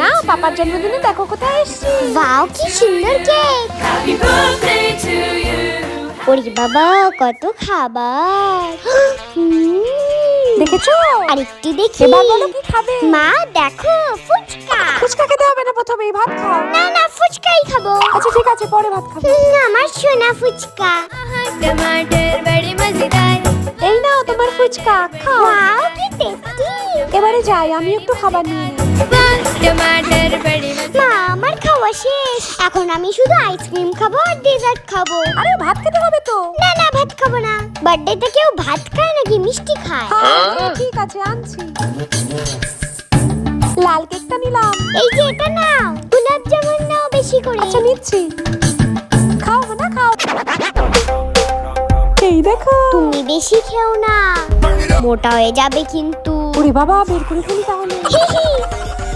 না পাপার জন্মদিনে দেখো কোথায় এসেছি। বাও কি সুন্দর কেক ওরে বাবা কত খাবার! দেখেছ? আর একটু দেখি। এবার বলো কি খাবে? মা দেখো ফুচকা। ফুচকা খেতে হবে না প্রথমে ভাত খাও। না না ফুচকাই খাব। আচ্ছা ঠিক আছে পরে ভাত খাব। আমার সোনা ফুচকা। টমেটোর বড়ি মজেদার। এই নাও তোমার ফুচকা খাও। ওয়াও কি টেস্টি এবারে যাই আমি একটু খাবার নিয়ে নিই। আমার খাওয়া শেষ। এখন আমি শুধু আইসক্রিম খাব আর ডেজার্ট খাব। আরে ভাত খেতে হবে তো। না না ভাত খাব না। বার্থডেতে কেউ ভাত খায় নাকি মিষ্টি খায়? হ্যাঁ, হ্যাঁ, ঠিক আছে আনছি। লাল কেকটা নিলাম। এই যে এটা নাও গোলাপ জামুন নাও বেশি করে। আচ্ছা নিচ্ছি। খাও না খাও। এই দেখো। তুমি বেশি খেও না। মোটা হয়ে যাবে কিন্তু। ওরে বাবা বের করে ফেলি তাহলে।